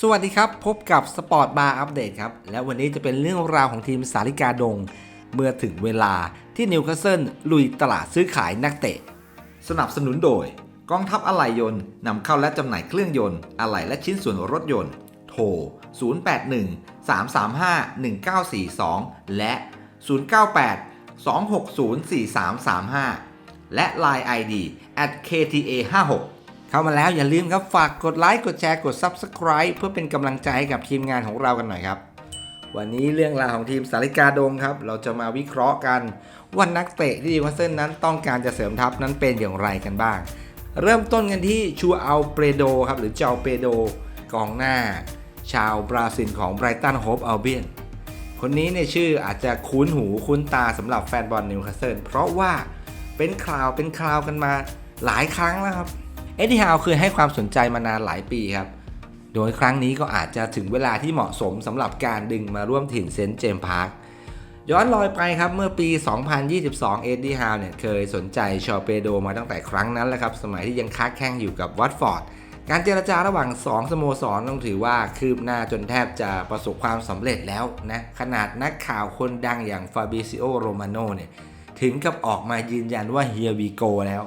สวัสดีครับ พบกับสปอร์ตบาร์อัปเดตครับ และวันนี้จะเป็นเรื่องราวของทีมสาริกาดง เมื่อถึงเวลาที่นิวคาสเซิลลุยตลาดซื้อขายนักเตะ สนับสนุนโดย กองทัพอะไหล่ยนต์นำเข้าและจำหน่ายเครื่องยนต์อะไหล่และชิ้นส่วนรถยนต์ โทร 081 335 1942 และ 098 260 4335 และ Line ID at kta 56 เข้ามาแล้วอย่าลืมครับฝากกดไลค์กดแชร์กด Subscribe เพื่อเป็นกำลังใจให้กับทีมงานของเรากันหน่อยครับ วันนี้เรื่องราวของทีมสาริกาดงครับ เราจะมาวิเคราะห์กันว่านักเตะที่นิวคาสเซิลนั้นต้องการจะเสริมทัพนั้นเป็นอย่างไรกันบ้าง เริ่มต้นกันที่ชูอัลเปโดครับหรือเจ้าเปโดกองหน้า ชาวบราซิลของไบรตันโฮปอัลเบียนคนนี้เนี่ยชื่ออาจจะคุ้นหูคุ้นตาสำหรับแฟนบอลนิวคาสเซิลเพราะว่าเป็นข่าวเป็นคราวกันมาหลายครั้งแล้วครับ เอ็ดดี้ฮาวเคยให้ความสนใจมานานหลายปีครับ โดยครั้งนี้ก็อาจจะถึงเวลาที่เหมาะสมสำหรับการดึงมาร่วมถิ่นเซนต์เจมส์พาร์คย้อนรอยไปครับเมื่อปี 2022 เอ็ดดี้ฮาวเนี่ยเคยสนใจชอเปโดมาตั้งแต่ครั้งนั้นแหละครับ สมัยที่ยังค้าแข่งอยู่กับวัตฟอร์ด การเจรจาระหว่าง 2 สโมสรต้องถือว่าคืบหน้าจนแทบจะประสบความสำเร็จแล้วนะ ขนาดนักข่าวคนดังอย่างฟาบิซิโอ โรมาโนเนี่ยถึงกับออกมายืนยันว่าเฮียวีโกแล้ว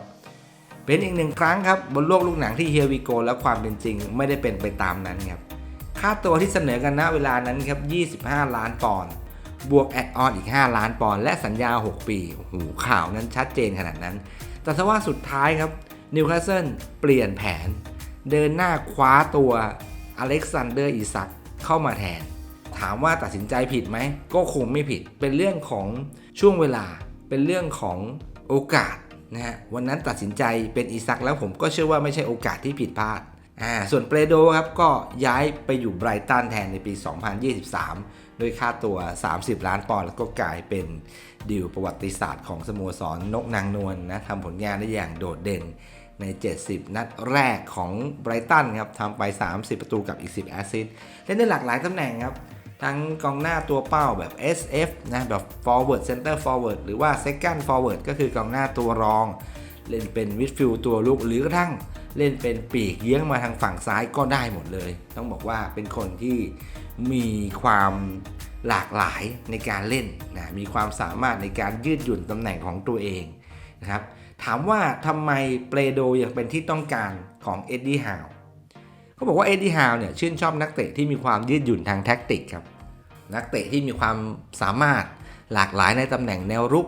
เป็นอีกหนึ่งครั้งครับบนโลกลูกหนังที่เฮียวีโกและความเป็นจริงไม่ได้เป็นไปตามนั้นครับค่าตัวที่เสนอกันณเวลานั้นครับ 25 ล้านปอนด์บวกแอดออนอีก 5 ล้านปอนด์และสัญญา 6 ปีโอ้โหข่าวนั้นชัดเจนขนาดนั้น แต่ทว่าสุดท้ายครับนิวคาสเซิลเปลี่ยนแผน เดินหน้าคว้าตัวอเล็กซานเดอร์อิซักเข้ามาแทน ถามว่าตัดสินใจผิดไหม ก็คงไม่ผิดเป็นเรื่องของช่วงเวลาเป็นเรื่องของโอกาส นะฮะวันนั้นตัดสินใจเป็นอิซักแล้วผมก็เชื่อว่าไม่ใช่โอกาสที่ผิดพลาดอ่าส่วนเปโดครับก็ย้ายไปอยู่ไบรตันแทนในปี 2023 โดยค่าตัว 30 ล้านปอนด์แล้วก็กลายเป็นดีลประวัติศาสตร์ของสโมสรนกนางนวลนะทำผลงานได้อย่างโดดเด่นใน 70 นัดแรกของไบรตันครับทำไป 30 ประตูกับอีก 10 แอสซิสต์เล่นได้หลากหลายตำแหน่งครับ ทั้งกองหน้าตัวเป้าแบบ SF นะแบบ forward center forward หรือว่า second forward ก็คือกองหน้าตัวรอง เล่นเป็นวิดฟิลตัวลุกหรือกระทั่งเล่นเป็นปีกเยื้องมาทางฝั่งซ้ายก็ได้หมดเลย ต้องบอกว่าเป็นคนที่มีความหลากหลายในการเล่นนะมีความสามารถในการยืดหยุ่นตำแหน่งของตัวเองนะครับถามว่าทำไมเปรโดยังเป็นที่ต้องการของเอ็ดดี้ฮาว เขาบอกว่าเอ็ดดี้ฮาวเนี่ยชื่นชอบนักเตะที่มีความยืดหยุ่นทางแท็กติกครับ นักเตะที่มีความสามารถหลากหลายในตำแหน่งแนวรุก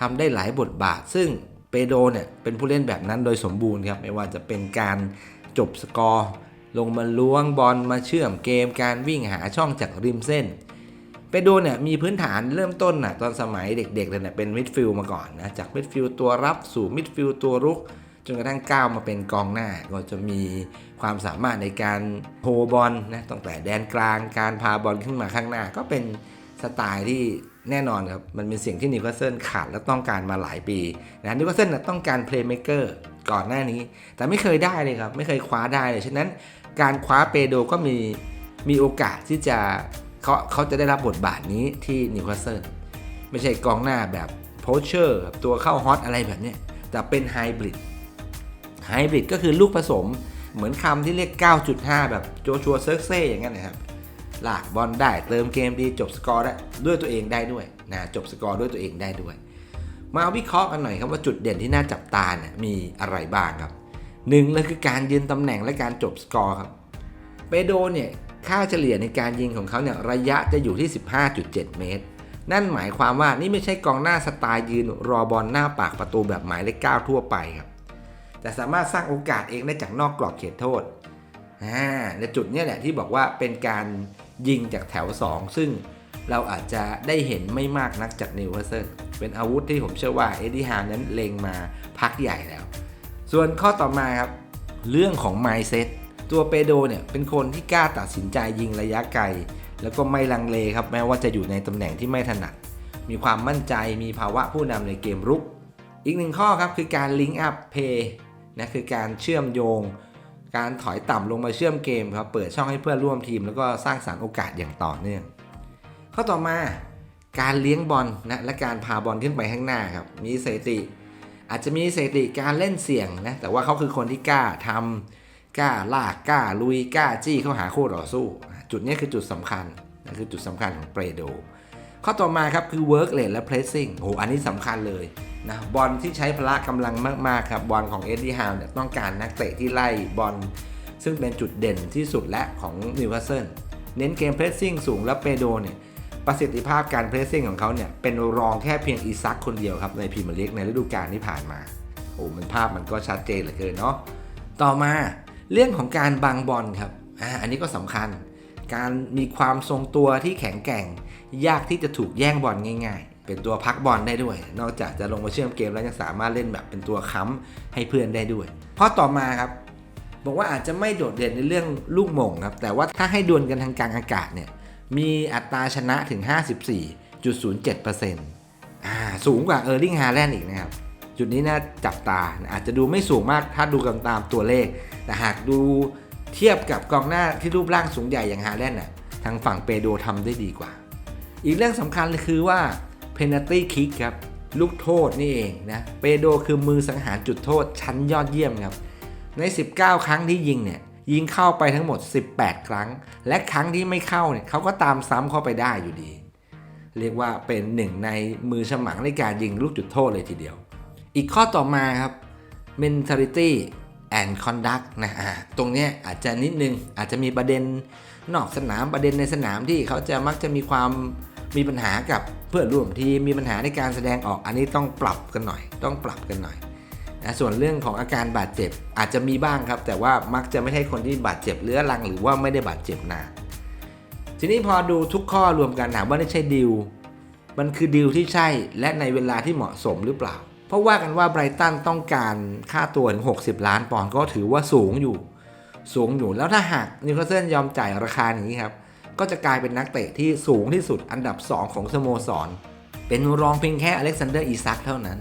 ทำได้หลายบทบาท ซึ่งเปโดเนี่ยเป็นผู้เล่นแบบนั้นโดยสมบูรณ์ครับ ไม่ว่าจะเป็นการจบสกอร์ ลงมาล้วงบอลมาเชื่อมเกม การวิ่งหาช่องจากริมเส้นเปโดเนี่ยมีพื้นฐานเริ่มต้นนะตอนสมัยเด็กๆเลยเนี่ยเป็นมิดฟิลด์มาก่อนนะจากมิดฟิลด์ตัวรับสู่มิดฟิลด์ตัวรุก จนกระทั่งก้าวมาเป็นกองหน้า ก็จะมีความสามารถในการโฮบอลนะตั้งแต่แดนกลางการพาบอลขึ้นมาข้างหน้า ก็เป็นสไตล์ที่แน่นอนครับ มันเป็นสิ่งที่นิวคาสเซิลขาดและต้องการมาหลายปีนะนิวคาสเซิลต้องการเพลย์เม k เกอร์ก่อนหน้านี้ แต่ไม่เคยได้เลยครับ ไม่เคยคว้าได้เลยฉะนั้นการคว้าเปโดก็มีมีโอกาสที่จะเขาเขาจะได้รับบทบาทนี้ที่นิวคาสเซิลไม่ใช่กองหน้าแบบโพชเชอร์ตัวเข้าฮอตอะไรแบบนี้แต่เป็นไฮบริด ไฮบริดก็คือลูกผสม เหมือนคำที่เรียก 9.5 แบบโจชัวเซิร์กเซ่อย่างนั้นนะครับลากบอลได้เติมเกมดีจบสกอร์ได้ด้วยตัวเองได้ด้วยนะจบสกอร์ด้วยตัวเองได้ด้วย มาวิเคราะห์กันหน่อยครับว่าจุดเด่นที่น่าจับตาเนี่ยมีอะไรบ้างครับหนึ่งเลยคือการยืนตำแหน่งและการจบสกอร์ครับเปโดเนี่ยค่าเฉลี่ยในการยิงของเขาเนี่ยระยะจะอยู่ที่ 15.7 เมตร นั่นหมายความว่านี่ไม่ใช่กองหน้าสไตล์ยืนรอบอลหน้าปากประตูแบบหมายเลข9ทั่วไปครับ แต่สามารถสร้างโอกาสเองได้จากนอกกรอบเขตโทษในจุดนี้แหละที่บอกว่าเป็นการยิงจากแถว 2 ซึ่งเราอาจจะได้เห็นไม่มากนักจากนิวคาสเซิลเป็นอาวุธที่ผมเชื่อว่าเอ็ดดี้ฮานั้นเล็งมาพักใหญ่แล้ว ส่วนข้อต่อมาครับ เรื่องของ mindset ตัวเปโดเนี่ยเป็นคนที่กล้าตัดสินใจยิงระยะไกล แล้วก็ไม่ลังเลครับแม้ว่าจะอยู่ในตำแหน่งที่ไม่ถนัด มีความมั่นใจมีภาวะผู้นำในเกมรุก อีกหนึ่งข้อครับคือการ link up play นะคือการเชื่อมโยง การถอยต่ำลงมาเชื่อมเกมครับเปิดช่องให้เพื่อนร่วมทีม แล้วก็สร้างสารรค์โอกาสอย่างต่อเนื่องข้อต่อมาการเลี้ยงบอลนะและการพาบอลขึ้นไปข้างหน้าครับมีสถิติ อาจจะมีสถิติการเล่นเสี่ยงนะแต่ว่าเขาคือคนที่กล้าทำกล้าลากกล้าลุยกล้าจี้เข้าหาคู่ต่อสู้ จุดนี้คือจุดสำคัญนะคือจุดสำคัญของเปรโดข้อต่อมาครับคือ work rate และ pressing โอ้โหอันนี้สำคัญเลย นะบอลที่ใช้พละกำลังมากๆครับบอลของเอ็ดดี้ฮาวเนี่ยต้องการนักเตะที่ไล่บอลซึ่งเป็นจุดเด่นที่สุดและของนิวคาสเซิลเน้นเกม pressing สูงและเปโดเนี่ยประสิทธิภาพการ pressing ของเขาเนี่ยเป็นรองแค่เพียงอีซักคนเดียวครับในพรีเมียร์ลีกในฤดูกาลที่ผ่านมาโอ้มันภาพมันก็ชัดเจนเหลือเกินเนาะต่อมาเรื่องของการบังบอลครับอ่าอันนี้ก็สำคัญ การมีความทรงตัวที่แข็งแกร่ง ยากที่จะถูกแย่งบอลง่าย เป็นตัวพักบอลได้ด้วย นอกจากจะลงมาเชื่อมเกมแล้วยังสามารถเล่นแบบเป็นตัวค้ำให้เพื่อนได้ด้วยเพราะต่อมาครับ บอกว่าอาจจะไม่โดดเด่นในเรื่องลูกมงครับ แต่ว่าถ้าให้ดวลกันทางกลางอากาศเนี่ย มีอัตราชนะถึง 54.07%อ่าสูงกว่าเออร์ลิงฮาแลนด์อีกนะครับ จุดนี้น่าจับตา อาจจะดูไม่สูงมากถ้าดูกันตามตัวเลข แต่หากดูเทียบกับกองหน้าที่รูปร่างสูงใหญ่อย่างฮาแลนด์น่ะ ทางฝั่งเปโดทำได้ดีกว่า อีกเรื่องสำคัญเลยคือว่า penalty kick ครับ ลูกโทษนี่เองนะ เปโดคือมือสังหารจุดโทษชั้นยอดเยี่ยมครับ ใน 19 ครั้งที่ยิงเนี่ย ยิงเข้าไปทั้งหมด 18 ครั้ง และครั้งที่ไม่เข้าเนี่ยเขาก็ตามซ้ำเข้าไปได้อยู่ดี เรียกว่าเป็นหนึ่งในมือฉมังในการยิงลูกจุดโทษเลยทีเดียว อีกข้อต่อมาครับ mentality and conduct นะอ่าตรงเนี้ยอาจจะนิดนึงอาจจะมีประเด็นนอกสนามประเด็นในสนามที่เขาจะมักจะมีความ มีปัญหากับเพื่อนร่วมทีมมีปัญหาในการแสดงออกอันนี้ต้องปรับกันหน่อย ต้องปรับกันหน่อยนะส่วนเรื่องของอาการบาดเจ็บอาจจะมีบ้างครับ แต่ว่ามักจะไม่ใช่คนที่บาดเจ็บเรื้อรังหรือว่าไม่ได้บาดเจ็บนานทีนี้พอดูทุกข้อรวมกันถามว่านี่ใช่ดิวมันคือดีลที่ใช่และในเวลาที่เหมาะสมหรือเปล่า เพราะว่ากันว่าไบรตันต้องการค่าตัวถึง 60 ล้านปอนด์ก็ถือว่าสูงอยู่ สูงอยู่แล้วถ้าหากนิวคาสเซิลยอมจ่ายราคาอย่างนี้ครับ ก็จะกลายเป็นนักเตะที่สูงที่สุดอันดับ 2 ของสโมสร เป็นรองเพียงแค่อเล็กซานเดอร์อีซักเท่านั้น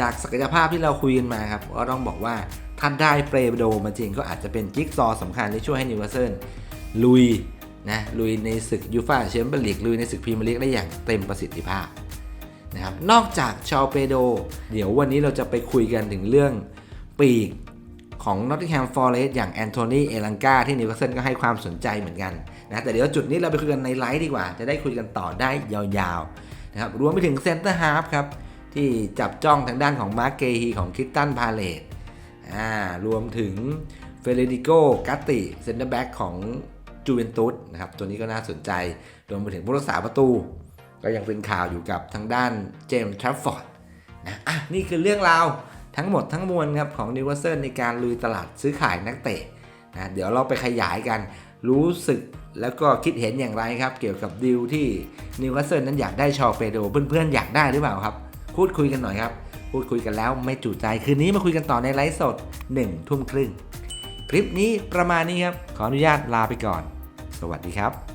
จากศักยภาพที่เราคุยกันมาครับก็ต้องบอกว่าถ้าได้เปรโดมาจริงก็อาจจะเป็นจิ๊กซอว์สำคัญที่ช่วยให้นิวคาสเซิลลุยนะลุยในศึกยูฟ่าแชมเปี้ยนลีกลุยในศึกพรีเมียร์ลีกได้อย่างเต็มประสิทธิภาพนะครับนอกจากชาวเปโด เดี๋ยววันนี้เราจะไปคุยกันถึงเรื่องปีกของ Nottingham Forest อย่างแอนโทนีเอลังกาที่นิวคาสเซิลก็ให้ความสนใจเหมือนกัน นะแต่เดี๋ยวจุดนี้เราไปคุยกันในไลฟ์ดีกว่า จะได้คุยกันต่อได้ยาวๆนะครับรวมไปถึงเซนเตอร์ฮาฟครับที่จับจ้องทางด้านของมาร์เกฮีของคิตตันพาเลตอ่ารวมถึงเฟเรดิโกกัตติเซนเตอร์แบ็กของจูเวนตุสนะครับตัวนี้ก็น่าสนใจรวมไปถึงผู้รักษาประตู ก็ยังเป็นข่าวอยู่กับทางด้านเจมส์ทรัฟฟอร์ดนะอะนี่คือเรื่องราวทั้งหมดทั้งมวลครับของนิวคาสเซิลในการลุยตลาดซื้อขายนักเตะนะเดี๋ยวเราไปขยายกัน รู้สึกแล้วก็คิดเห็นอย่างไรครับ เกี่ยวกับดิวที่นิวคาสเซิลนั้นอยากได้ชอเปโดเพื่อนๆอยากได้หรือเปล่าครับพูดคุยกันหน่อยครับ พูดคุยกันแล้วไม่จุใจคืนนี้มาคุยกันต่อในไลฟ์สด1ทุ่มครึ่งคลิปนี้ประมาณนี้ครับ ขออนุญาตลาไปก่อน สวัสดีครับ